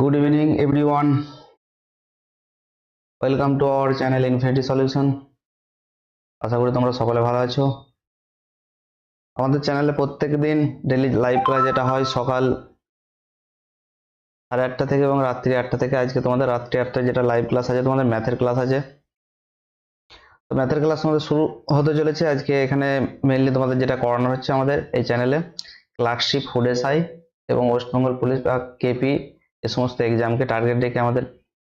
Good evening, everyone. Welcome to our channel infinity solution আশা করি তোমরা সকলে ভালো আছো। আমাদের চ্যানেলে প্রত্যেক দিন ডেলি লাইভ ক্লাস যেটা হয় সকাল সাড়ে আটটা থেকে এবং রাত্রি আটটা থেকে। আজকে তোমাদের রাত্রি আটটায় যেটা লাইভ ক্লাস আছে তোমাদের ম্যাথের ক্লাস আছে। তো ম্যাথের ক্লাস আমাদের শুরু হতে চলেছে। আজকে এখানে মেনলি তোমাদের যেটা করানো হচ্ছে আমাদের এই চ্যানেলে ক্লার্কশিপ ফুড এসআই এবং ওয়েস্টবেঙ্গল পুলিশ বা কেপি এ সমস্ত এক্সামকে টার্গেট রেখে আমাদের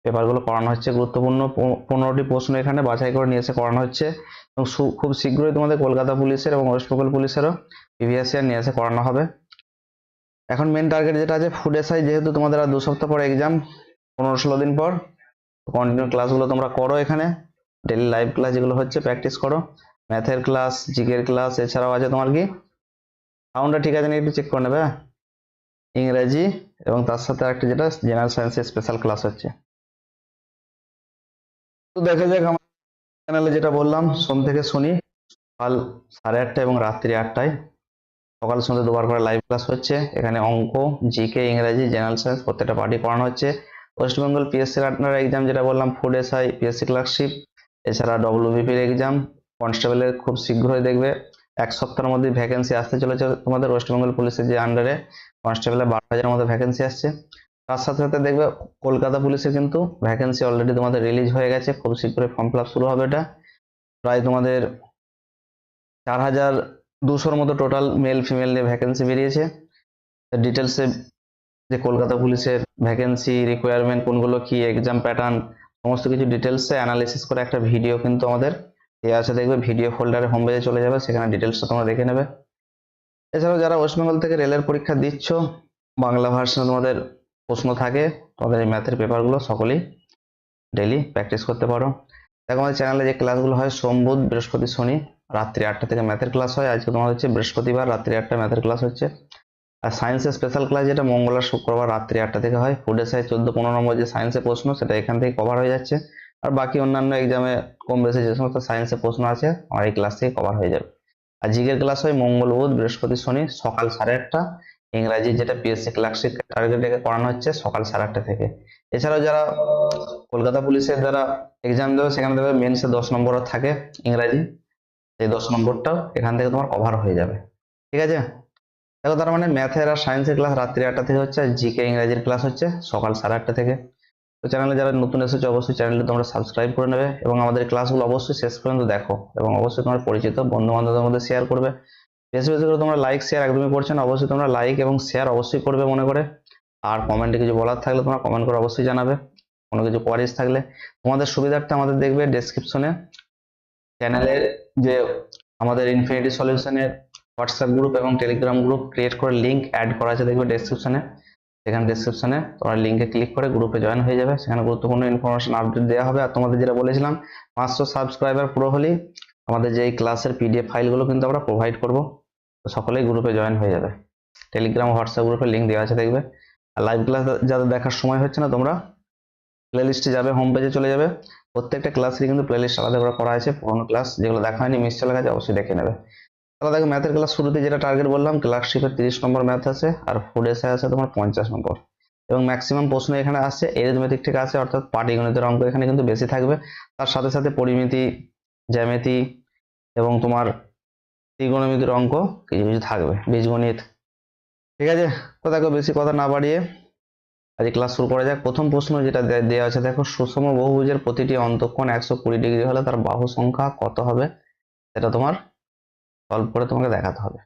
পেপারগুলো করানো হচ্ছে। গুরুত্বপূর্ণ পনেরোটি প্রশ্ন এখানে বাছাই করে নিয়ে এসে করানো হচ্ছে। এবং খুব শীঘ্রই তোমাদের কলকাতা পুলিশের এবং ওয়েস্ট বেঙ্গল পুলিশেরও প্রিভিয়াস নিয়ে এসে করানো হবে। এখন মেন টার্গেট যেটা আছে ফুড এসআই যেহেতু তোমাদের আর দু সপ্তাহ পর এক্সাম পনেরো ষোলো দিন পর কন্টিনিউ ক্লাসগুলো তোমরা করো এখানে। ডেলি লাইভ ক্লাস যেগুলো হচ্ছে প্র্যাকটিস করো। ম্যাথের ক্লাস জিকের ক্লাস এছাড়াও আছে তোমার কি? সাউন্ডটা ঠিক আছে নাকি একটু চেক করে নেবে? হ্যাঁ? ইংরেজি এবং তার সাথে একটা যেটা জেনারেল সায়েন্সের স্পেশাল ক্লাস হচ্ছে। তো দেখা যাক আমার চ্যানেলে যেটা বললাম, সোম থেকে শনি, সকাল সাড়ে আটটা এবং রাত্রি আটটায়। সকাল সন্ধ্যে দুবার করে লাইভ ক্লাস হচ্ছে। এখানে অঙ্ক জিকে ইংরেজি জেনারেল সায়েন্স প্রত্যেকটা পার্টি পড়ানো হচ্ছে। ওয়েস্ট বেঙ্গল পিএসসির আপনার এক্সাম যেটা বললাম ফুড এসআই পিএসসি ক্লার্কশিপ এছাড়া ডব্লিউবিপির এক্সাম কনস্টেবলের খুব শীঘ্রই দেখবে। এক সপ্তাহের মধ্যে ভ্যাকেন্সি আসতে চলেছে তোমাদের ওয়েস্ট বেঙ্গল পুলিশের যে আন্ডারে কনস্টেবলের বারো হাজারের মতো ভ্যাকেন্সি আসছে। তার সাথে সাথে দেখবে কলকাতা পুলিশে কিন্তু ভ্যাকেন্সি অলরেডি তোমাদের রিলিজ হয়ে গেছে। খুব শীঘ্রই ফর্ম ফিল শুরু হবে এটা। প্রায় তোমাদের চার হাজার দুশোর মতো টোটাল মেল ফিমেল নিয়ে ভ্যাকেন্সি বেরিয়েছে। ডিটেলসে যে কলকাতা পুলিশের ভ্যাকেন্সি রিকোয়ারমেন্ট কোনগুলো কি এক্সাম প্যাটার্ন সমস্ত কিছু ডিটেলসে অ্যানালিসিস করে একটা ভিডিও কিন্তু আমাদের দেওয়া আছে দেখবে ভিডিও ফোল্ডারে হোম পেজে চলে যাবে, সেখানে ডিটেলসটা তোমরা দেখে নেবে। এছাড়াও যারা ওয়েস্ট বেঙ্গল থেকে রেলের পরীক্ষা দিচ্ছ, বাংলা ভার্সনে তোমাদের প্রশ্ন থাকে, তোমাদের এই ম্যাথের পেপারগুলো সকলেই ডেলি প্র্যাকটিস করতে পারো। দেখো আমাদের চ্যানেলে যে ক্লাসগুলো হয়, সোম, বুধ, বৃহস্পতি, শনি, রাত্রি আটটা থেকে ম্যাথের ক্লাস হয়। আজকে তোমার হচ্ছে বৃহস্পতিবার, রাত্রি আটটা ম্যাথের ক্লাস হচ্ছে। আর সায়েন্সের স্পেশাল ক্লাস যেটা মঙ্গল আর শুক্রবার রাত্রি আটটা থেকে হয়। ফুড এসআই চোদ্দ পনেরো নম্বর যে সায়েন্সের প্রশ্ন, সেটা এখান থেকে কভার হয়ে যাচ্ছে। আর বাকি অন্যান্য এক্সামে কম বেশি যে সমস্ত সায়েন্সের প্রশ্ন আছে, আমার এই ক্লাস থেকে কভার হয়ে যাবে। আর জিকের ক্লাস হয় মঙ্গল বুধ, বৃহস্পতি শনি, সকাল সাড়ে আটটা। ইংরাজি যেটা পিএসসি ক্লার্কশিপ টার্গেট করানো হচ্ছে সকাল সাড়ে আটটা থেকে। এছাড়াও যারা কলকাতা পুলিশের যারা এক্সাম দেবে, সেখানে দেবে মেন্সে দশ নম্বর থাকে ইংরাজি। সেই দশ নম্বরটাও এখান থেকে তোমার কভার হয়ে যাবে। ঠিক আছে? দেখো তার মানে ম্যাথের আর সায়েন্সের ক্লাস রাত্রি আটটা থেকে হচ্ছে, আর জিকে ইংরাজির ক্লাস হচ্ছে সকাল সাড়ে আটটা থেকে। তো চ্যানেলে যারা নতুন এসেছে, অবশ্যই চ্যানেলটি তোমরা সাবস্ক্রাইব করে নেবে এবং আমাদের ক্লাসগুলো অবশ্যই শেষ পর্যন্ত দেখো এবং অবশ্যই তোমার পরিচিত বন্ধু বান্ধবদের মধ্যে শেয়ার করবে। বেশি বেশি করে তোমরা লাইক শেয়ার একদমই করছ না, অবশ্যই তোমরা লাইক এবং শেয়ার অবশ্যই করবে মনে করে। আর কমেন্টে কিছু বলার থাকলে তোমরা কমেন্ট করে অবশ্যই জানাবে। কোনো কিছু কোয়ারিজ থাকলে। তোমাদের সুবিধার্থে আমাদের দেখবে ডেসক্রিপশনে চ্যানেলের যে আমাদের ইনফিনিটি সলিউশনের হোয়াটসঅ্যাপ গ্রুপ এবং টেলিগ্রাম গ্রুপ ক্রিয়েট করে লিঙ্ক অ্যাড করা আছে, দেখবে ডেসক্রিপশনে সেখানে ডেসক্রিপশনে তোমরা লিঙ্কে ক্লিক করে গ্রুপে জয়েন হয়ে যাবে। সেখানে গুরুত্বপূর্ণ ইনফরমেশন আপডেট দেওয়া হবে। আর তোমাদের যেটা বলেছিলাম, পাঁচশো সাবস্ক্রাইবার পুরো হলেই আমাদের যে এই ক্লাসের পিডিএফ ফাইলগুলো কিন্তু আমরা প্রোভাইড করব। তো সকলেই গ্রুপে জয়েন হয়ে যাবে। টেলিগ্রাম হোয়াটসঅ্যাপ গ্রুপে লিঙ্ক দেওয়া আছে, দেখবে। আর লাইভ ক্লাস যাদের দেখার সময় হচ্ছে না, তোমরা প্লেলিস্টে যাবে হোম পেজে চলে যাবে। প্রত্যেকটা ক্লাসেরই কিন্তু প্লেলিস্ট আলাদা করে করা আছে। পুরোনো ক্লাস যেগুলো দেখা হয়নি মিস চলে গেছে, অবশ্যই দেখে নেবে। তাহলে দেখো ম্যাথের ক্লাস শুরুতে যেটা টার্গেট বললাম ক্লার্কশিপের তিরিশ নম্বর ম্যাথ আছে, আর ফুড এসে আছে তোমার পঞ্চাশ নম্বর। এবং ম্যাক্সিমাম প্রশ্ন এখানে আসছে এরিথমেটিক থেকে আছে, অর্থাৎ পাটিগণিতের অঙ্ক এখানে কিন্তু বেশি থাকবে। তার সাথে সাথে পরিমিতি, জ্যামিতি এবং তোমার ত্রিগণমিতির অঙ্ক কিছু কিছু থাকবে, বীজগণিত। ঠিক আছে? তো দেখো বেশি কথা না বাড়িয়ে আজকে ক্লাস শুরু করা যাক। প্রথম প্রশ্ন যেটা দেওয়া আছে, দেখো সুষম বহুভুজের প্রতিটি অন্তঃকোণ একশো কুড়ি ডিগ্রি হলে তার বাহু সংখ্যা কত হবে? সেটা তোমার সলভ করে তোমাকে দেখাতে হবে।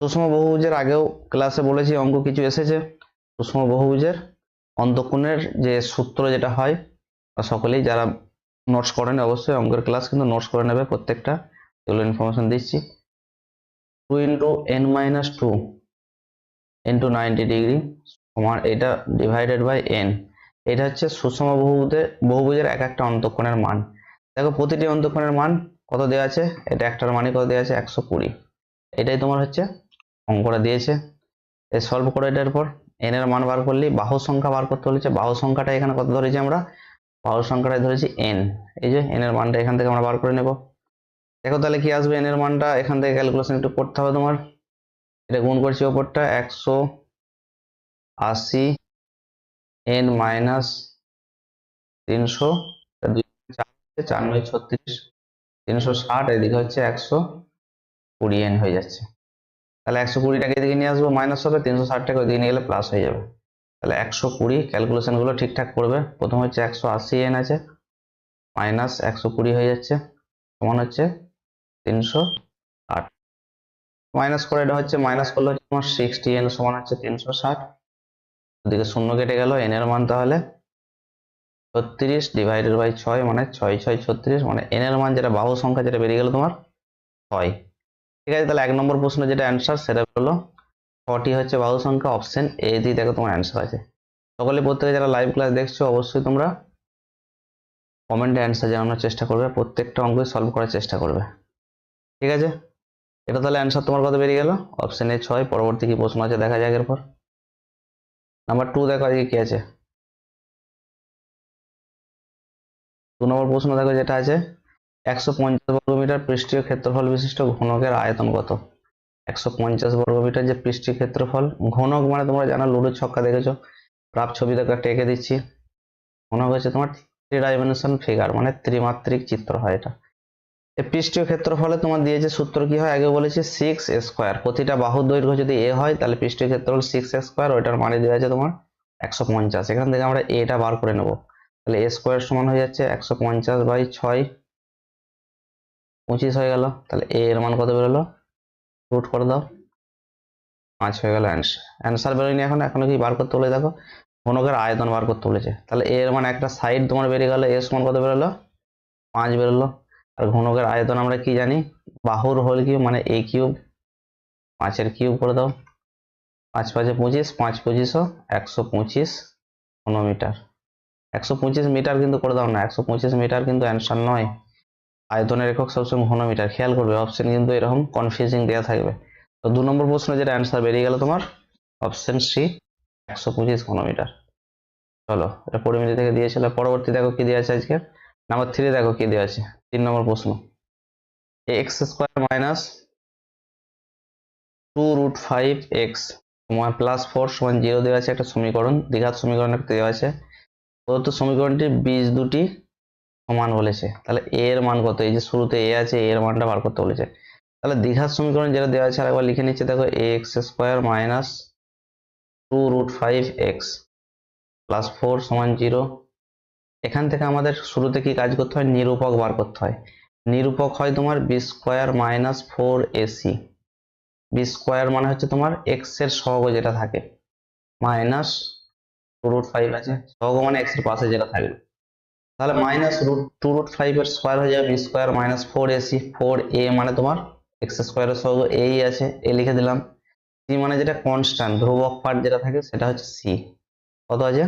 সুষম বহুভুজের আগেও ক্লাসে বলেছি, অঙ্ক কিছু এসেছে। সুষম বহুভুজের অন্তঃকোণের যে সূত্র যেটা হয়, তা সকলেই যারা নোটস করেন অবশ্যই অঙ্কের ক্লাস কিন্তু নোটস করে নেবে প্রত্যেকটা। এগুলো ইনফরমেশন দিচ্ছি। Two into N minus two into ninety degree সমান এটা ডিভাইডেড বাই এন এটা হচ্ছে সুষম বহুভুজে বহুভুজের এক একটা অন্তঃকোণের মান। দেখো প্রতিটি অন্তঃকোণের মান কত দেওয়া আছে? এটা একটার মানই কত দেওয়া আছে? একশো কুড়ি। এটাই তোমার হচ্ছে অঙ্কটা দিয়েছে। এই সলভ করে এটার পর। এন এর মান বার করলি বাহু সংখ্যা বার করতে বলেছে। বাহু সংখ্যাটা এখানে কত ধরেছি আমরা? বাহু সংখ্যাটা ধরেছি এন এই যে এন এর মানটা এখান থেকে আমরা বার করে নেব। দেখো তাহলে কি আসবে? এন এর মানটা এখান থেকে ক্যালকুলেশন একটু করতে হবে তোমার। এটা গুণ করছি ওপরটা। একশো আশি এন মাইনাস তিনশো চার, নয়, ছত্রিশ। তিনশো ষাট, এদিকে হচ্ছে একশো কুড়ি এন হয়ে যাচ্ছে। তাহলে একশো কুড়িটাকে এদিকে নিয়ে আসব মাইনাস হবে, তিনশো ষাটটাকে ওইদিকে নিয়ে গেলে প্লাস হয়ে যাবে। তাহলে একশো কুড়ি ক্যালকুলেশনগুলো ঠিকঠাক করবে। প্রথম হচ্ছে একশো আশি এন আছে মাইনাস একশো কুড়ি হয়ে যাচ্ছে, সমান হচ্ছে তিনশো ষাট। মাইনাস করে এটা হচ্ছে মাইনাস করলে হচ্ছে তোমার সিক্সটি এন সমান হচ্ছে তিনশো ষাট। ওদিকে শূন্য কেটে গেল এন এর মান তাহলে ছত্রিশ ডিভাইডেড বাই ছয় মানে ছয় ছয়, ছত্রিশ মানে এন মান যেটা বাহু সংখ্যা যেটা বেরিয়ে গেল তোমার ছয়। ঠিক আছে, তাহলে এক নম্বর প্রশ্ন যেটা অ্যান্সার সেটা হলো ছটি হচ্ছে বাহু সংখ্যা অপশন এ দিয়ে দেখো তোমার অ্যান্সার আছে। সকলে প্রত্যেকে যারা লাইভ ক্লাস দেখছ, অবশ্যই তোমরা কমেন্টে অ্যান্সার জানানোর চেষ্টা করবে, প্রত্যেকটা অঙ্কই সলভ করার চেষ্টা করবে। ঠিক আছে? এটা তাহলে অ্যান্সার তোমার কত বেরিয়ে গেল। অপশন এ ছয়, পরবর্তী কি প্রশ্ন আছে দেখা যাক এরপর। নাম্বার টু দেখো আজকে কি আছে। দু নম্বর প্রশ্ন দেখো যেটা আছে, একশো পঞ্চাশ বর্গমিটার পৃষ্ঠীয় ক্ষেত্রফল বিশিষ্ট ঘনকের আয়তন কত? একশো পঞ্চাশ বর্গমিটার যে পৃষ্ঠীয় ক্ষেত্রফল, ঘনক মানে তোমরা জানো লুডো ছক্কা দেখেছ? প্রাপ ছবি দেখো এঁকে দিচ্ছি। ঘনক হচ্ছে তোমার থ্রি ডাইমেনশন ফিগার মানে ত্রিমাত্রিক চিত্র হয় এটা। এই পৃষ্ঠীয় ক্ষেত্রফলে তোমার দিয়েছে সূত্র কি হয়? আগে বলেছি সিক্স স্কোয়ার প্রতিটা বাহুর দৈর্ঘ্য যদি এ হয়, তাহলে পৃষ্ঠীয় ক্ষেত্রফল সিক্স স্কোয়ার ওইটার মানে দেওয়া আছে তোমার একশো পঞ্চাশ। এখান থেকে আমরা এটা বার করে নেব। তাহলে এ স্কোয়ার সমান হয়ে যাচ্ছে একশো পঞ্চাশ বাই ছয়। পঁচিশ হয়ে গেল। তাহলে এ এর মান কত বেরোলো? রুট করে দাও। পাঁচ হয়ে গেল অ্যান্সার অ্যান্সার বেরোয়নি এখন, এখনও কি বার করতে বলে দেখো? ঘনকের আয়তন বার করতে বলেছে। তাহলে এর মানে একটা সাইড তোমার বেরিয়ে গেল এ সমান কত বেরোলো? পাঁচ বেরোলো। আর ঘনকের আয়তন আমরা কি জানি? বাহুর হোল কিউব মানে এ কিউব। পাঁচের কিউব করে দাও। পাঁচ পাঁচে পঁচিশ, পাঁচ পঁচিশও একশো পঁচিশ ঘনমিটার। একশো পঁচিশ মিটার কিন্তু করে দাও না, একশো পঁচিশ মিটার কিন্তু অ্যান্সার নয়। আয়তনের একক সবসময় ঘনমিটার খেয়াল করবে অপশন কিন্তু এরকম কনফিউজিং দেওয়া থাকবে। তো দু নম্বর প্রশ্ন যেটা অ্যান্সার বেরিয়ে গেল তোমার অপশন সি একশো পঁচিশ ঘনমিটার চলো, এটা পরিমিতি থেকে দিয়েছিল, পরবর্তী দেখো কি দেওয়া আছে আজকে। নাম্বার থ্রি দেখো কি দেওয়া আছে, তিন নম্বর প্রশ্ন। X square minus two root five X সমান প্লাস ফোর সমান জিরো দেওয়া আছে একটা সমীকরণ, দ্বিঘাত সমীকরণ একটা দেওয়া আছে। প্রদত্ত সমীকরণটি বীজ দুটি সমান বলেছে। তাহলে এ এর মান কত? এই যে শুরুতে এ আছে এ এর মানটা বার করতে বলেছে। তাহলে দ্বিঘাত সমীকরণ যেটা দেওয়া আছে আরেকবার লিখে নিচ্ছে, দেখো A X square minus two root five X plus four সমান জিরো এখান থেকে আমাদের শুরুতে কি কাজ করতে হয়? নিরূপক বার করতে হয়। নিরূপক হয় তোমার B square minus four AC B square মানে হচ্ছে তোমার এক্সের সহগ যেটা থাকে। মাইনাস রুট ফাইভ আছে। সহগ মানে এক্সের পাশে যেটা থাকবে। তাহলে minus root two root five এর স্কোয়ার হয়ে যাবে B square minus four AC four A মানে তোমার এক্স স্কোয়ারের সহগ এই আছে। এ লিখে দিলাম। সি মানে যেটা কনস্ট্যান্ট ধ্রুবক পার্ট যেটা থাকে সেটা হচ্ছে সি কত আছে?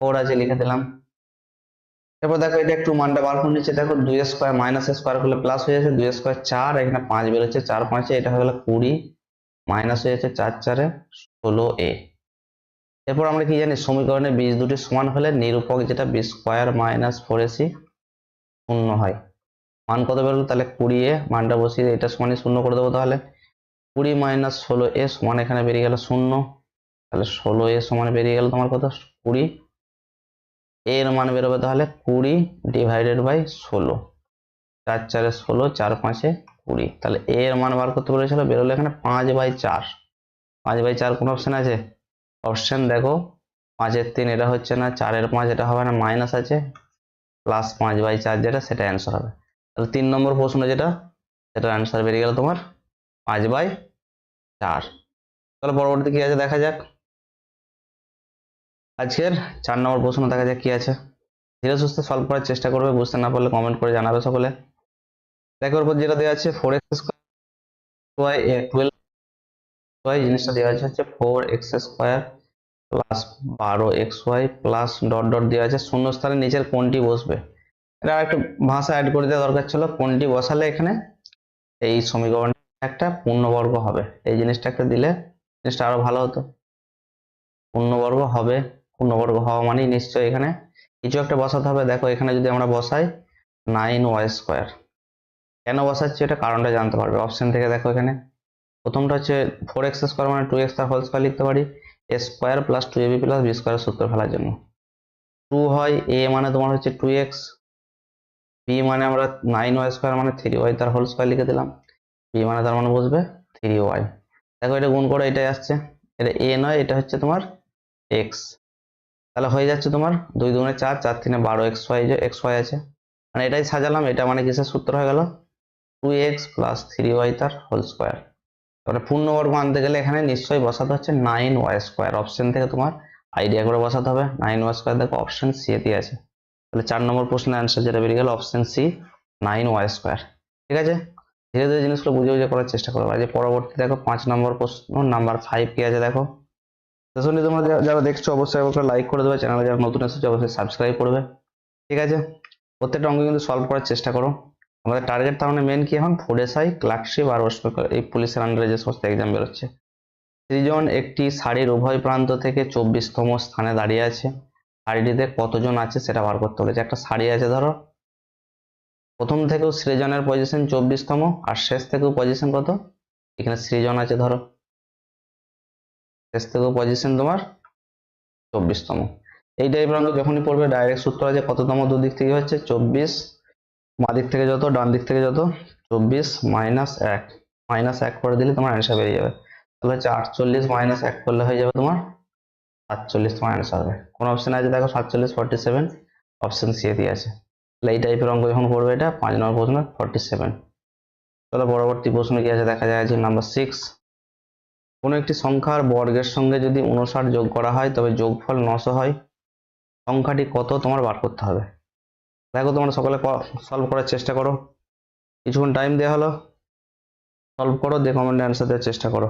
ফোর আছে লিখে দিলাম। এরপর দেখো এটা একটু মানটা বার করে নিচ্ছে। দেখো দুই স্কোয়ার মাইনাস স্কোয়ার করলে প্লাস হয়ে যাচ্ছে। দুই স্কোয়ার চার, এখানে পাঁচ বেরোচ্ছে। চার পাঁচে এটা হয়ে গেলো কুড়ি। মাইনাস হয়ে যাচ্ছে চার চারে ষোলো এ এরপর আমরা কি জানি, সমীকরণে বীজ দুটি সমান হলে নিরূপক যেটা B square minus four AC শূন্য হয়। মান কত বেরোলো তাহলে কুড়ি এ, মানটা বসিয়ে এটা সমানই শূন্য করে দেবো তাহলে। কুড়ি মাইনাস ষোলো এ সমান এখানে বেরিয়ে গেল শূন্য। তাহলে ষোলো এ সমান বেরিয়ে গেল তোমার কত? কুড়ি। এর মান বেরোবে তাহলে কুড়ি ডিভাইডেড বাই ষোলো। চার চারে ষোলো, চার পাঁচে কুড়ি। তাহলে এর মান বার করতে বলেছিল, বেরোলো এখানে পাঁচ বাই চার। পাঁচ বাই চার কোন অপশন আছে? অপশন দেখো, পাঁচের তিন এটা হচ্ছে না, চারের পাঁচ এটা হবে না মাইনাস আছে প্লাস পাঁচ বাই চার যেটা, সেটা অ্যান্সার হবে। তাহলে তিন নম্বর প্রশ্ন যেটা, সেটার অ্যান্সার বেরিয়ে গেল তোমার পাঁচ বাই চার। তাহলে পরবর্তী কি আছে দেখা যাক। আজকের চার নম্বর প্রশ্ন দেখা যাক কি আছে। ধীরে সুস্থে সলভ করার চেষ্টা করবে, বুঝতে না পারলে কমেন্ট করে জানাবে সকলে। দেখো উপর যেটা দেওয়া আছে four X square twelve Y জিনিসটা দেওয়া আছে হচ্ছে ফোর এক্স স্কোয়ার প্লাস বারো X Y plus dot dot দেওয়া আছে। শূন্য স্থানে নিচের কোনটি বসবে। এটা একটু ভাষা অ্যাড করে দেওয়া দরকার ছিল। কোনটি বসালে এখানে এই সমীকরণ একটা পূর্ণবর্গ হবে। এই জিনিসটা একটা দিলে জিনিসটা আরও ভালো হতো। পূর্ণবর্গ হবে। পূর্ণবর্গ হওয়া মানেই নিশ্চয়ই এখানে কিছু একটা বসাতে হবে। দেখো, এখানে যদি আমরা বসাই নাইন ওয়াই স্কোয়ার কেন বসাচ্ছি? এটা কারণটা জানতে পারবে। অপশন থেকে দেখো এখানে। প্রথমটা হচ্ছে ফোর এক্স স্কোয়ার মানে টু এক্স তার হোল স্কোয়ার লিখতে পারি A square plus two AB plus B square সূত্র ফেলার জন্য। টু হয় এ মানে তোমার হচ্ছে টু এক্স বি মানে আমরা নাইন ওয়াই স্কোয়ার মানে থ্রি ওয়াই তার হোল স্কোয়ার লিখে দিলাম। বি মানে তার মানে বসবে থ্রি ওয়াই দেখো এটা গুণ করে এটাই আসছে। এটা এ নয়, এটা হচ্ছে তোমার এক্স তাহলে হয়ে যাচ্ছে তোমার দুই দুগুণে চার চার তিনে বারো এক্স ওয়াই এক্স ওয়াই আছে। মানে এটাই সাজালাম, এটা মানে কিসের সূত্র হয়ে গেল? Two X plus three Y তার হোল স্কোয়ার তাহলে পূর্ণবর্গ আনতে গেলে এখানে নিশ্চয়ই বসাতে হচ্ছে নাইন ওয়াই স্কোয়ার অপশন থেকে তোমার আইডিয়া করে বসাতে হবে। নাইন ওয়াই স্কোয়ার দেখো অপশন সি এতে আছে। তাহলে চার নম্বর প্রশ্নের অ্যান্সার যেটা বেরিয়ে গেল option C nine Y square ঠিক আছে? ধীরে ধীরে জিনিসগুলো বুঝে বুঝে করার চেষ্টা করব আর যে পরবর্তী দেখো পাঁচ নম্বর প্রশ্ন নাম্বার ফাইভ কি আছে দেখো? তো শুনি, তোমরা যারা দেখছ অবশ্যই একবার লাইক করে দেবে। চ্যানেলে যারা নতুন এসেছে অবশ্যই সাবস্ক্রাইব করবে। ঠিক আছে? প্রত্যেকটা অঙ্ক কিন্তু সলভ করার চেষ্টা করো। আমাদের টার্গেট তার মানে মেন কি এখন? ফুড এসআই ক্লার্কশিপ আর ওয়েস্ট বেঙ্গল এই পুলিশের আন্ডারে যে সমস্ত এক্সাম বেরোচ্ছে। সৃজন একটি শাড়ির উভয় প্রান্ত থেকে চব্বিশতম স্থানে দাঁড়িয়ে আছে। শাড়িটিতে কতজন আছে সেটা বার করতে বলেছে। একটা শাড়ি আছে ধরো। প্রথম থেকেও সৃজনের পজিশন চব্বিশতম আর শেষ থেকেও পজিশন কত? এখানে সৃজন আছে ধরো। শেষ থেকেও পজিশন তোমার চব্বিশতম। এই টাইপের অঙ্ক যখনই পড়বে ডাইরেক্ট সূত্র আছে কততম দুদিক থেকে হচ্ছে? চব্বিশ মা দিক থেকে যত, ডান দিক থেকে যত, চব্বিশ মাইনাস এক মাইনাস এক করে দিলে তোমার অ্যান্সার বেরিয়ে যাবে। তাহলে হচ্ছে আটচল্লিশ মাইনাস এক করলে হয়ে যাবে তোমার সাতচল্লিশ তোমার অ্যান্সার হবে কোন অপশন আছে? দেখো সাতচল্লিশ ফর্টি সেভেন অপশন সি দিয়ে আছে। তাহলে এই টাইপের অঙ্ক যখন করবে এটা, পাঁচ নম্বর প্রশ্ন ফর্টি সেভেন তাহলে পরবর্তী প্রশ্ন কি আছে? দেখা যায় যে নাম্বার সিক্স কোনো একটি সংখ্যার বর্গের সঙ্গে যদি উনষাট যোগ করা হয়, তবে যোগফল নশো হয়। সংখ্যাটি কত তোমার বার করতে হবে। দেখো তোমরা সকালে সলভ করার চেষ্টা করো। কিছুক্ষণ টাইম দেওয়া হলো। সলভ করো, দিয়ে কমেন্টে অ্যান্সার দেওয়ার চেষ্টা করো।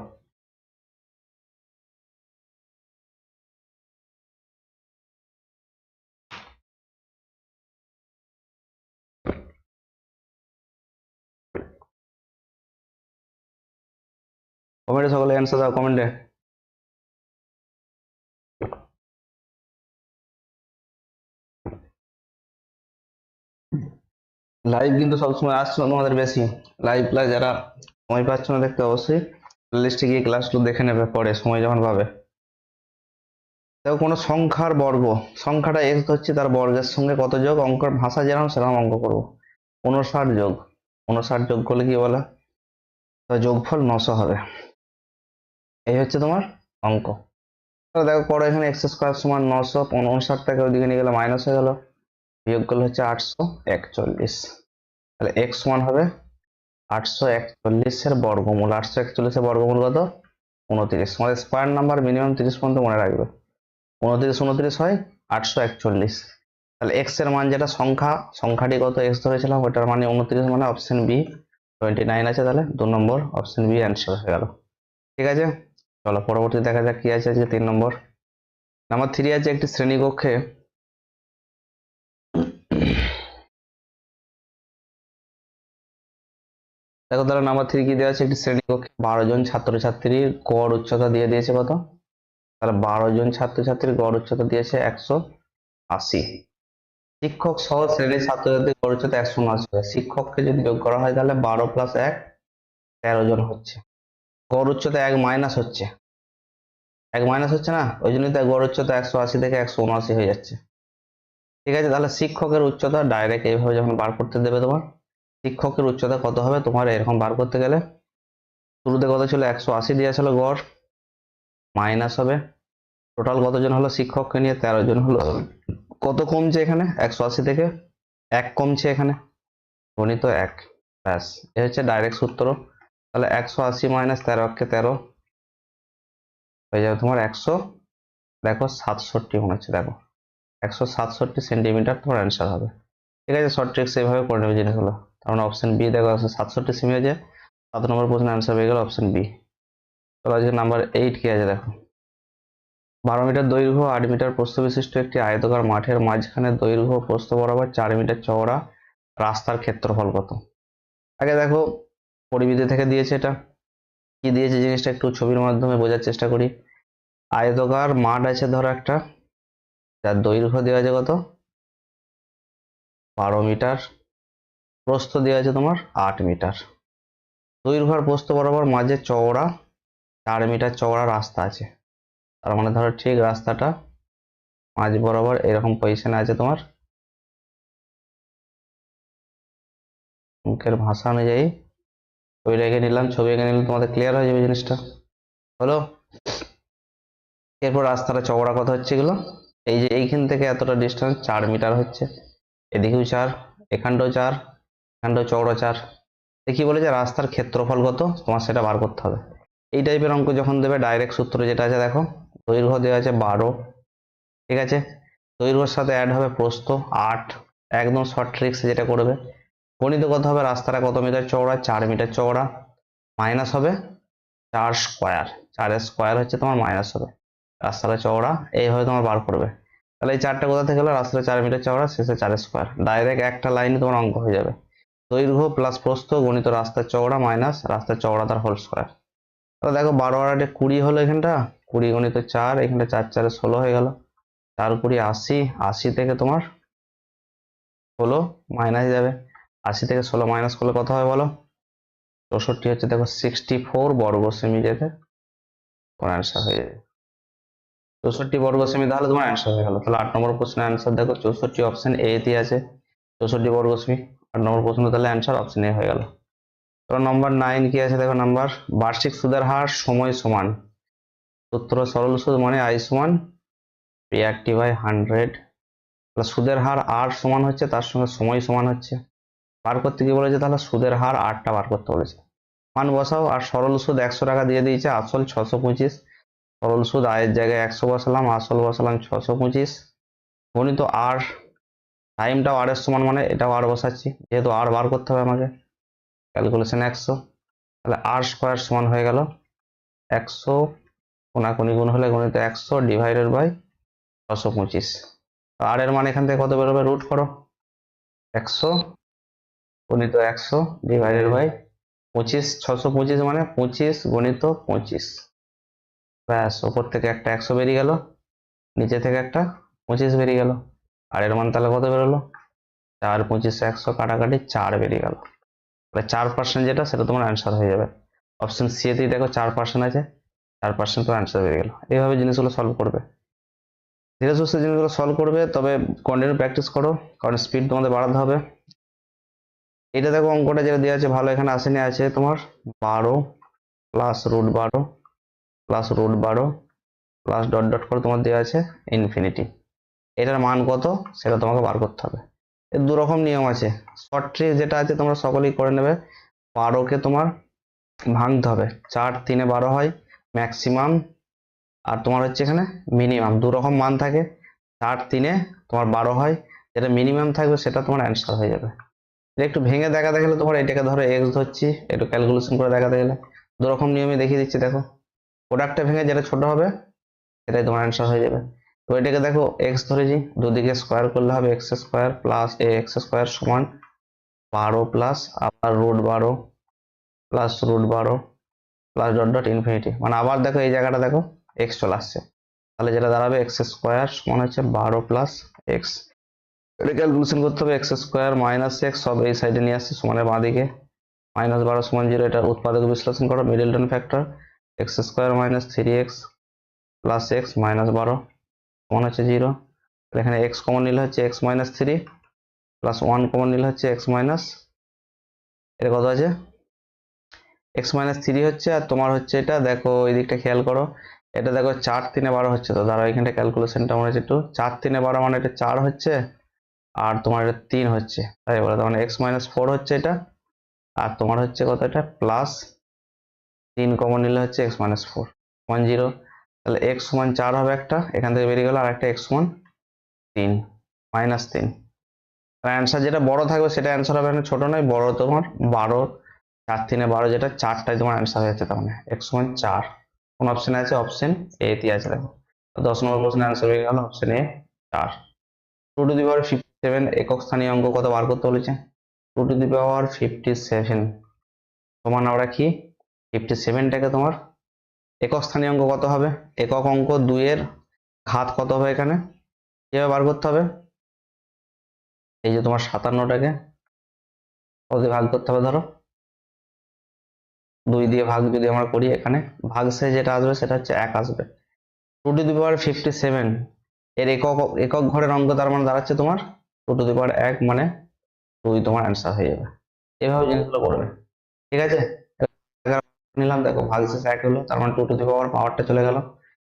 কমেন্টে সকলে অ্যান্সার দাও কমেন্টে লাইভ কিন্তু সবসময় আসছে না, তোমাদের বেশি। লাইভ ক্লাস যারা সময় পাচ্ছ না দেখতে অবশ্যই লিস্টে গিয়ে ক্লাসগুলো দেখে নেবে পরে, সময় যখন পাবে। দেখো কোনো সংখ্যার বর্গ। সংখ্যাটা এক্স হচ্ছে তার বর্গের সঙ্গে কত যোগ? অঙ্কের ভাষা যেরকম সেরকম অঙ্ক করব। উনষাট যোগ। উনষাট যোগ করলে কি বলে? তো যোগফল নশো হবে। এই হচ্ছে তোমার অঙ্ক। দেখো পরে এখানে এক্স স্কোয়ার সমান নশো উনষাট ওইদিকে নিয়ে গেলে মাইনাস হয়ে গেল। বিয়োগ করলে হচ্ছে আটশো একচল্লিশ। তাহলে এক্স সমান হবে আটশো একচল্লিশের বর্গমূল। আটশো একচল্লিশের বর্গমূল কত? উনত্রিশ। আমাদের স্কোয়ার নাম্বার মিনিমাম তিরিশ পর্যন্ত মনে রাখবে। উনত্রিশ উনত্রিশ হয় আটশো একচল্লিশ। তাহলে এক্সের মান যেটা সংখ্যা, সংখ্যাটি কত এক্স ধরেছিলাম, ওটার মানে উনত্রিশ মানে অপশন বি টোয়েন্টি নাইন আছে তাহলে, দু নম্বর অপশন বি অ্যান্সার হয়ে গেল। ঠিক আছে? চলো পরবর্তী দেখা যাক কি আছে আজকে তিন নম্বর। নাম্বার থ্রি আছে একটি শ্রেণীকক্ষে। দেখো তাহলে নাম্বার থ্রি কি দেওয়া আছে? একটি শ্রেণীকক্ষে বারো জন ছাত্রছাত্রীর গড় উচ্চতা দিয়ে দিয়েছে কত? তাহলে বারো জন ছাত্রছাত্রীর গড় উচ্চতা দিয়েছে একশো আশি। শিক্ষক সহ শ্রেণির ছাত্রছাত্রীর গড় উচ্চতা একশো উনআশি শিক্ষককে যদি যোগ করা হয় তাহলে বারো প্লাস এক তেরো জন হচ্ছে। গড় উচ্চতা এক মাইনাস হচ্ছে। এক মাইনাস হচ্ছে না? ওই জন্যই তাই গড় উচ্চতা একশো আশি থেকে একশো উনআশি হয়ে যাচ্ছে। ঠিক আছে, তাহলে শিক্ষকের উচ্চতা ডাইরেক্ট এইভাবে যখন বার করতে দেবে তোমার শিক্ষকের উচ্চতা কত হবে? তোমার এরকম বার করতে গেলে? শুরুতে কত ছিল? একশো আশি দেওয়া ছিল গড়। মাইনাস হবে। টোটাল কতজন হলো শিক্ষককে নিয়ে? তেরো জন হলো। কত কমছে এখানে? একশো আশি থেকে এক কমছে এখানে। গণিত এক। ব্যাস। এ হচ্ছে ডাইরেক্ট সূত্র। তাহলে একশো আশি মাইনাস তেরো কে তেরো হয়ে যাবে তোমার একশো। দেখো সাতষট্টি মনে হচ্ছে, দেখো। একশো সাতষট্টি সেন্টিমিটার তোমার অ্যান্সার হবে। ঠিক আছে শর্ট ট্রিক্স এইভাবে করে নেবে জিনিসগুলো। মানে অপশন বি দেখো একশো সাতষট্টি সেমি আছে, সাত নম্বর প্রশ্নের অ্যান্সার হয়ে গেল অপশন বি চলো আজকে নাম্বার এইট কি আছে দেখো? বারো মিটার দৈর্ঘ্য আট মিটার প্রস্থ বিশিষ্ট একটি আয়তকার মাঠের মাঝখানে দৈর্ঘ্য প্রস্থ বরাবর চার মিটার চওড়া রাস্তার ক্ষেত্রফল কত? আগে দেখো, পরিবিধি থেকে দিয়েছে এটা। কি দিয়েছে জিনিসটা একটু ছবির মাধ্যমে বোঝার চেষ্টা করি। আয়তকার মাঠ আছে ধরো একটা, যার দৈর্ঘ্য দেওয়া আছে কত? বারো মিটার। প্রস্থ দেওয়া আছে তোমার আট মিটার। দৈর্ঘ্য আর প্রস্থ বরাবর মাঝে চওড়া, চার মিটার চওড়া রাস্তা আছে। তার মানে ধরো ঠিক রাস্তাটা মাঝ বরাবর এরকম পজিশনে আছে তোমার। মুখের ভাষা অনুযায়ী ছবি রেখে নিলাম, ছবি এঁকে নিলাম তোমাদের ক্লিয়ার হয়ে যাবে জিনিসটা। হলো, এরপর রাস্তাটা চওড়া কত হচ্ছে এগুলো। এই যে এইখান থেকে এতটা ডিস্টেন্স চার মিটার হচ্ছে। এদিকেও চার, এখানটাও চার। এখানটাও চওড়া চার এ কি বলেছে রাস্তার ক্ষেত্রফল কত? তোমার সেটা বার করতে হবে। এই টাইপের অঙ্ক যখন দেবে ডাইরেক্ট সূত্র যেটা আছে দেখো, দৈর্ঘ্য দেওয়া আছে বারো। ঠিক আছে? দৈর্ঘ্যের সাথে অ্যাড হবে প্রস্থ আট। একদম শর্ট ট্রিক্স যেটা করবে। গণিত কত হবে? রাস্তাটা কত মিটার চওড়া? চার মিটার চওড়া। মাইনাস হবে চার স্কোয়ার চারের স্কোয়ার হচ্ছে তোমার মাইনাস হবে। রাস্তাটা চওড়া, এইভাবে তোমার বার করবে। তাহলে এই চারটা কোথা থেকে হলো? রাস্তাটা চার মিটার চওড়া, শেষে চার স্কোয়ার ডাইরেক্ট একটা লাইনে তোমার অঙ্ক হয়ে যাবে। দৈর্ঘ্য প্লাস প্রস্থ গণিত রাস্তার চওড়া মাইনাস রাস্তার চওড়া তার হোল স্কোয়ার তাহলে দেখো বারো আর আটে কুড়ি হলো এখানটা, কুড়ি গণিত চার, এখানটা চার চারে ষোলো হয়ে গেল। চার কুড়ি আশি আশি থেকে তোমার ষোলো মাইনাস যাবে। আশি থেকে ষোলো মাইনাস করলে কত হবে বলো? চৌষট্টি হচ্ছে দেখো সিক্সটি ফোর বর্গ সেমি যেতে তোমার অ্যান্সার হয়ে যাবে। চৌষট্টি বর্গ সেমি তাহলে তোমার অ্যান্সার হয়ে গেল। তাহলে আট নম্বর প্রশ্নের অ্যান্সার দেখো, চৌষট্টি অপশন এ তে আছে। চৌষট্টি বর্গ সেমি আট নম্বর প্রশ্ন তাহলে অ্যান্সার অপশন এ হয়ে গেল। তো নম্বর নাইন কি আছে দেখো নাম্বার বার্ষিক সুদের হার সময় সমান। সূত্র সরল সুদ মানে আই সমান রিয়াক্টিভ বাই হান্ড্রেড সুদের হার আর সমান হচ্ছে, তার সঙ্গে সময় সমান হচ্ছে। বার করতে কি বলেছে? তাহলে সুদের হার আটটা বার করতে বলেছে। মান বসাও, আর সরল সুদ একশো টাকা দিয়ে দিয়েছে, আসল ছশো পঁচিশ। সরল সুদ আয়ের জায়গায় একশো বসালাম, আসল বসালাম ছশো পঁচিশ। গণিত আর টাইমটাও আর এর সমান মানে এটাও আর বসাচ্ছি। যেহেতু আর বার করতে হবে আমাকে ক্যালকুলেশন একশো। তাহলে আর স্কোয়ার সমান হয়ে গেল একশো কোনাকুনি গুণ হলে গণিত একশো ডিভাইডেড বাই ছশো পঁচিশ। আর এর মান এখান থেকে কত বেরোবে? রুট করো। একশো গণিত একশো ডিভাইডেড বাই পঁচিশ। ছশো পঁচিশ মানে পঁচিশ গণিত পঁচিশ। ব্যাস, ওপর থেকে একটা একশো বেরিয়ে গেল, নিচে থেকে একটা পঁচিশ বেরিয়ে গেল। আর এর মান তাহলে কত বেরোলো? চার পঁচিশ একশো কাটাকাটি চার বেরিয়ে গেল। তাহলে চার পার্সেন্ট যেটা, সেটা তোমার অ্যান্সার হয়ে যাবে। অপশন সি এতেই দেখো চার পার্সেন্ট আছে, চার পার্সেন্ট তোমার অ্যান্সার বেরিয়ে গেল। এইভাবে জিনিসগুলো সলভ করবে। ধীরে সুস্থে জিনিসগুলো সলভ করবে, তবে কন্টিনিউ প্র্যাকটিস করো, কারণ স্পিড তোমাদের বাড়াতে হবে। এটা দেখো অঙ্কটা যেটা দেওয়া আছে, ভালো এখানে আসেনি, আছে তোমার বারো প্লাস রুট বারো প্লাস রুট বারো প্লাস ডট ডট করে তোমার দেওয়া আছে ইনফিনিটি এটার মান কত? সেটা তোমাকে বার করতে হবে। এর দু রকম নিয়ম আছে। শর্ট ট্রিক যেটা আছে তোমরা সকলেই করে নেবে। বারোকে তোমার ভাঙতে হবে। চার তিনে বারো হয় ম্যাক্সিমাম। আর তোমার হচ্ছে এখানে মিনিমাম। দু রকম মান থাকে। চার তিনে তোমার বারো হয়। যেটা মিনিমাম থাকবে সেটা তোমার অ্যান্সার হয়ে যাবে। একটু ভেঙে দেখাতে গেলে তোমার এটাকে ধরো এক্স ধরছি। একটু ক্যালকুলেশন করে দেখাতে গেলে। দু রকম নিয়মে দেখিয়ে দিচ্ছি, দেখো। প্রোডাক্টটা ভেঙে যেটা ছোট হবে সেটাই তোমার অ্যান্সার হয়ে যাবে। তো এটাকে দেখো এক্স ধরেছি দুদিকে স্কোয়ার করলে হবে X square plus A X square সমান বারো প্লাস আবার রুট বারো প্লাস রুট বারো প্লাস ডট ডট ইনফিনিটি মানে আবার দেখো এই জায়গাটা দেখো এক্স চলে আসছে। তাহলে যেটা দাঁড়াবে এক্স স্কোয়ার সমান হচ্ছে বারো প্লাস এক্স এটা ক্যালকুলেশন করতে হবে এক্স স্কোয়ার মাইনাস এক্স সব এই সাইডে নিয়ে আসছে সমানের বাঁ দিকে। মাইনাস বারো সমান জিরো এটা উৎপাদক বিশ্লেষণ করো middle term factor X square minus three X plus X minus বারো। সমান হচ্ছে জিরো এখানে এক্স কমন নিলে হচ্ছে X minus three plus one common নিলে হচ্ছে এক্স মাইনাস এটা কত আছে? এক্স মাইনাস থ্রি হচ্ছে, আর তোমার হচ্ছে এটা, দেখো এই দিকটা খেয়াল করো, এটা দেখো চার তিনে বারো হচ্ছে, তো দাঁড়াও এখানটা ক্যালকুলেশনটা মনে হচ্ছে একটু, চার তিনে বারো মানে এটা চার হচ্ছে, আর তোমার এটা তিন হচ্ছে, তাই বলে মানে এক্স মাইনাস ফোর হচ্ছে এটা, আর তোমার হচ্ছে কত এটা? প্লাস তিন কমন নিলে হচ্ছে X minus four one zero তাহলে এক্স সমান চার হবে একটা, এখান থেকে বেরিয়ে গেল আর একটা এক্স সমান তিন মাইনাস তিন। অ্যান্সার যেটা বড় থাকবে সেটা অ্যান্সার হবে না ছোট নয়, বড় তোমার বারো, চার তিনে বারো যেটা চারটায় তোমার অ্যান্সার হয়ে যাচ্ছে মানে এক্স সমান চার। কোন অপশনে আছে? অপশন এ তে আছে দেখো। দশ নম্বর প্রশ্নের অ্যান্সার হয়ে গেল অপশন এ চার। Two to the power fifty seven একক স্থানীয় অঙ্ক কত বার করতে বলেছে? Two to the power fifty seven সমান আমরা কি? ফিফটি সেভেনটাকে তোমার একক স্থানীয় অঙ্ক কত হবে? একক অঙ্ক দুইয়ের ঘাত কত হবে এখানে? কীভাবে বার করতে হবে? এই যে তোমার সাতান্নটাকে কত ভাগ করতে হবে ধরো? দুই দিয়ে ভাগ যদি আমরা করি এখানে, ভাগ সে যেটা আসবে সেটা হচ্ছে এক আসবে। Two to the power fifty seven এর একক একক ঘরের অঙ্ক তার মানে দাঁড়াচ্ছে তোমার টু টু দি পাওয়ার এক মানে দুই তোমার অ্যান্সার হয়ে যাবে। এভাবে জিনিসগুলো করবে। ঠিক আছে? নিলাম, দেখো ভাগশেষ এক হলো, তার মানে টু টু দি পাওয়ার পাওয়ারটা চলে গেল।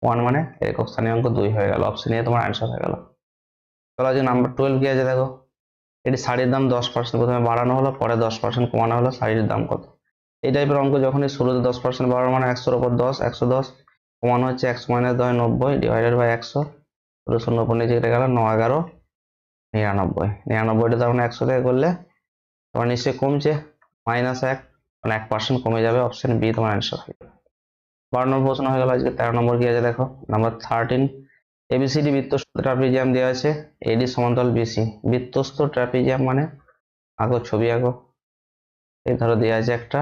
ওয়ান মানে একক স্থানীয় অঙ্ক দুই হয়ে গেল। অপশন এ তোমার অ্যান্সার হয়ে গেল। চলো আজকে নাম্বার টুয়েলভ কি আছে দেখো? এটি শাড়ির দাম দশ পার্সেন্ট প্রথমে বাড়ানো হলো, পরে দশ পার্সেন্ট কমানো হলো, শাড়ির দাম কত? এই টাইপের অঙ্ক যখনই শুরুতে দশ পার্সেন্ট বাড়ানো মানে একশোর ওপর দশ, একশো দশ, কমানো হচ্ছে একশো মাইনাস দশ, নব্বই ডিভাইডেড বাই একশো শূন্য নব্বই নিচে গেল, ন এগারো, নিরানব্বই। নিরানব্বইটা তার মানে একশো থেকে করলে, তোমার নিশ্চয়ই কমছে মাইনাস এক মানে এক পার্সেন্ট কমে যাবে অপশন বি তোমার অ্যান্সার যাবে বারো নম্বর প্রশ্ন হয়ে গেল আজকে, তেরো নম্বর কি আছে দেখো? নাম্বার থার্টিন এবিসিডি বৃত্তস্থ ট্রাপিজিয়াম দেওয়া আছে এডি সমান্তরাল বিসি বৃত্তস্থ ট্রাপিজিয়াম মানে? আঁকো ছবি আঁকো এই ধরো দেওয়া আছে একটা।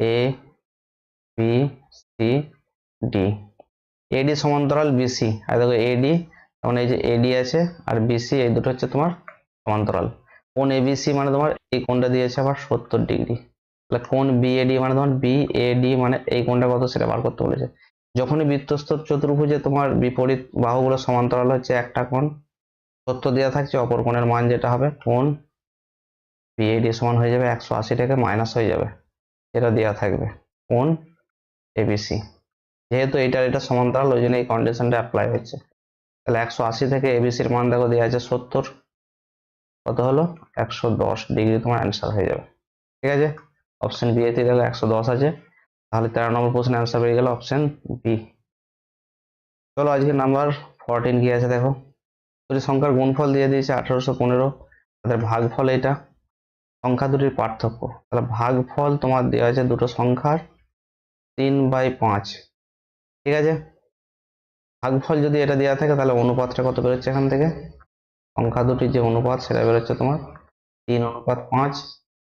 A B C D AD সমান্তরাল বিসি আর দেখো এডি তখন এই যে এডি আছে, আর বিসি এই দুটো হচ্ছে তোমার সমান্তরাল। কোন এবিসি মানে তোমার এই কোণটা দিয়েছে আবার সত্তর ডিগ্রি। তাহলে কোন বিএডি মানে তোমার বিএডি মানে এই কোণটা কত সেটা বার করতে বলেছে। যখনই বৃত্তস্থ চতুর্ভুজে তোমার বিপরীত বাহুগুলো সমান্তরাল হচ্ছে একটা কোণ সত্তর দেওয়া থাকছে অপর কোণের মান যেটা হবে কোণ বিএডি সমান হয়ে যাবে একশো আশি টাকা মাইনাস হয়ে যাবে। এটা দেওয়া থাকবে কোণ এবিসি যেহেতু এটার এটা সমান্তরাল, ওই জন্য এই কন্ডিশনটা অ্যাপ্লাই হচ্ছে। তাহলে একশো আশি থেকে এবিসির মান দেখো দেওয়া আছে সত্তর। কত হলো? একশো দশ ডিগ্রি তোমার অ্যান্সার হয়ে যাবে। ঠিক আছে? অপশন বি এতে দেখো একশো দশ আছে। তাহলে তেরো নম্বর প্রশ্নের অ্যান্সার বেরিয়ে গেল অপশন বি চলো আজকে নাম্বার ফোরটিন কি আছে দেখো। দুটি সংখ্যার গুণফল দিয়ে দিয়েছে আঠারোশো পনেরো। তাদের ভাগফল এটা। সংখ্যা দুটির পার্থক্য। তাহলে ভাগফল তোমার দেওয়া আছে দুটো সংখ্যার তিন বাই পাঁচ। ঠিক আছে? ভাগফল যদি এটা দেওয়া থাকে, তাহলে অনুপাতটা কত বেরোচ্ছে এখান থেকে? সংখ্যা দুটির যে অনুপাত, সেটা বেরোচ্ছে তোমার তিন অনুপাত পাঁচ।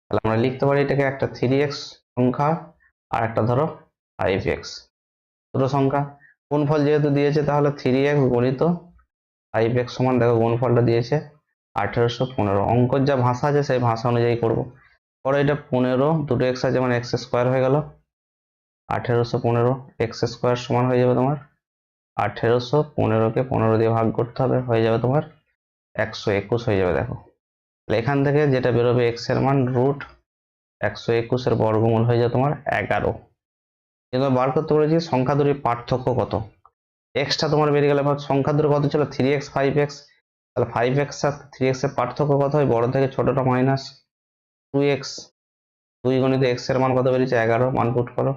তাহলে আমরা লিখতে পারি এটাকে একটা থ্রি এক্স সংখ্যা আর একটা ধরো ফাইভ এক্স দুটো সংখ্যা। গুণফল যেহেতু দিয়েছে, তাহলে থ্রি এক্স গণিত ফাইভ এক্স সমান, দেখো গুণফলটা দিয়েছে আঠেরোশো পনেরো। অঙ্কর যা ভাষা আছে, সেই ভাষা অনুযায়ী করব। পরে এটা পনেরো, দুটো এক্স আছে মানে এক্স স্কোয়ার হয়ে গেল। আঠেরোশো পনেরো এক্স স্কোয়ার সমান হয়ে যাবে তোমার আঠেরোশো পনেরোকে পনেরো দিয়ে ভাগ করতে হবে, হয়ে যাবে তোমার একশো একুশ হয়ে যাবে, দেখো। তাহলে এখান থেকে যেটা বেরোবে এক্সের মান রুট একশো একুশের বর্গমূল হয়ে যাবে তোমার এগারো। কিন্তু বার করতে বলেছি সংখ্যা দুটির পার্থক্য কত? এক্সটা তোমার বেরিয়ে গেলে সংখ্যা দুটো কত ছিল? থ্রি এক্স ফাইভ এক্স তাহলে ফাইভ এক্স আর থ্রি এক্সের পার্থক্য কত হয়? বড় থেকে ছোটটা মাইনাস টু এক্স দুই গণিত এক্সের মান কত বেরিয়েছে? এগারো। মান পুট করো।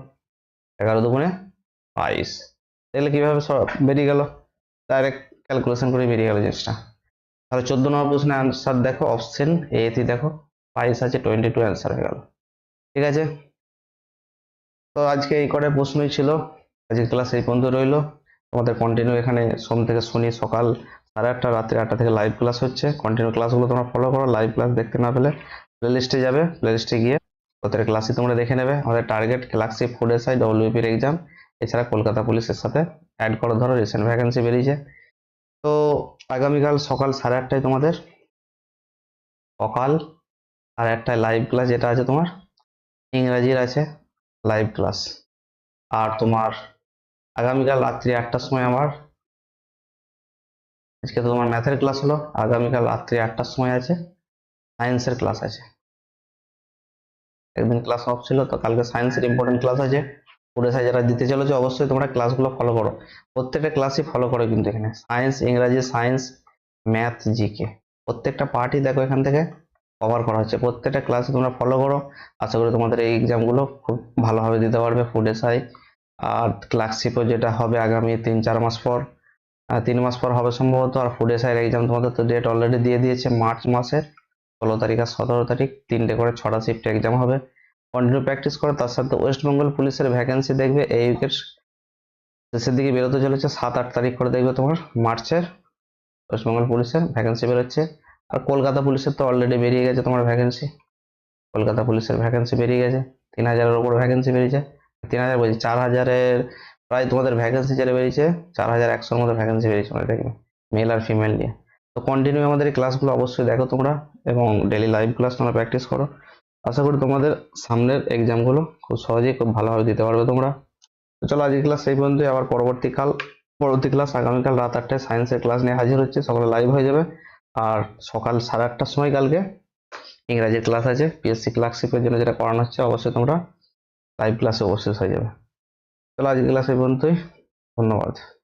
এগারো দুগুণে বাইশ। তাহলে কীভাবে সব বেরিয়ে গেল? ডাইরেক্ট ক্যালকুলেশন করে বেরিয়ে গেল জিনিসটা। তাহলে চোদ্দ নম্বর প্রশ্নের অ্যান্সার দেখো অপশন এতে দেখো বাইশ আছে টোয়েন্টি টু অ্যান্সার হয়ে গেল। ঠিক আছে? তো আজকে এই কটাই প্রশ্নই ছিল। আজকে ক্লাস এই পর্যন্ত রইল। তোমাদের কন্টিনিউ এখানে সোম থেকে শনি সকাল সাড়ে আটটা, রাত্রি আটটা থেকে লাইভ ক্লাস হচ্ছে। কন্টিনিউ ক্লাসগুলো তোমরা ফলো করো লাইভ ক্লাস দেখতে না পেলে প্লে লিস্টে যাবে। প্লে লিস্টে গিয়ে প্রত্যেক ক্লাসই তোমরা দেখে নেবে। আমাদের টার্গেট ক্লাসি ফুড এসআই ডব্লিউপির এক্সাম এছাড়া কলকাতা পুলিশের সাথে অ্যাড করো। ধরো রিসেন্ট ভ্যাকেন্সি বেরিয়েছে। তো আগামীকাল সকাল সাড়ে আটটায় তোমাদের? সকাল সাড়ে আটটায় লাইভ ক্লাস যেটা আছে তোমার? ইংরাজির আছে লাইভ ক্লাস আর তোমার আগামীকাল রাত্রি আটটার সময় আমার, আজকে তো তোমার ম্যাথের ক্লাস হলো, আগামীকাল রাত্রি আটটার সময় আছে সায়েন্সের ক্লাস আছে। একদিন ক্লাস অফ ছিল, তো কালকে সায়েন্সের ইম্পর্টেন্ট ক্লাস আছে। সাই যারা দিতে চলেছে, অবশ্যই তোমরা ক্লাসগুলো ফলো করো। প্রত্যেকটা ক্লাসই ফলো করো কিন্তু এখানে। সায়েন্স ইংরাজি সায়েন্স ম্যাথ জিকে প্রত্যেকটা পার্টই দেখো এখান থেকে কভার করা হচ্ছে। প্রত্যেকটা ক্লাসে তোমরা ফলো করো। আশা করি তোমাদের এই এক্সামগুলো খুব ভালোভাবে দিতে পারবে ফুড এসআই আর ক্লাসশিপও যেটা হবে আগামী তিন, চার মাস পর তিন মাস পর হবে সম্ভবত। আর ফুড এসআইয়ের এক্সাম তোমাদের তো ডেট অলরেডি দিয়ে দিয়েছে, মার্চ মাসের। ষোলো তারিখ আর সতেরো তারিখ, তিনটে করে ছটা শিফট এক্সাম হবে। কন্টিনিউ প্র্যাকটিস করো, তার সাথে ওয়েস্ট বেঙ্গল পুলিশের ভ্যাকেন্সি দেখবে, এই উইকের শেষের দিকে বেরোতে চলেছে সাত আট তারিখ করে দেখবে তোমার মার্চের ওয়েস্ট বেঙ্গল পুলিশের ভ্যাকেন্সি বেরোচ্ছে। আর কলকাতা পুলিশের তো অলরেডি বেরিয়ে গেছে তোমার ভ্যাকেন্সি কলকাতা পুলিশের ভ্যাকেন্সি বেরিয়ে গেছে, তিন হাজারের উপর ভ্যাকেন্সি বেরিয়েছে। তিন হাজার বলছি, চার হাজারের প্রায় তোমাদের ভ্যাকেন্সি যেটা বেরিয়েছে, চার হাজার একশোর মতো ভ্যাকেন্সি বেরিয়েছে মনে দেখবে? মেল আর ফিমেল নিয়ে। তো কন্টিনিউ আমাদের এই ক্লাসগুলো অবশ্যই দেখো তোমরা, এবং ডেলি লাইভ ক্লাস তোমরা প্র্যাকটিস করো। আশা করি তোমাদের সামনের এক্সামগুলো খুব সহজেই খুব ভালোভাবে দিতে পারবে তোমরা। তো চলো আজকের ক্লাস সেই পর্যন্তই। আবার পরবর্তী কাল, পরবর্তী ক্লাস আগামীকাল রাত আটটায় সায়েন্সের ক্লাস নিয়ে হাজির হচ্ছে। সকালে লাইভ হয়ে যাবে। আর সকাল সাড়ে আটটার সময় কালকে ইংরাজির ক্লাস আছে। পিএসসি ক্লার্কশিপের জন্য যেটা করানো হচ্ছে, অবশ্যই তোমরা লাইভ ক্লাসে অবশ্যই হয়ে যাবে। চলো আজকের ক্লাস এই পর্যন্তই। ধন্যবাদ।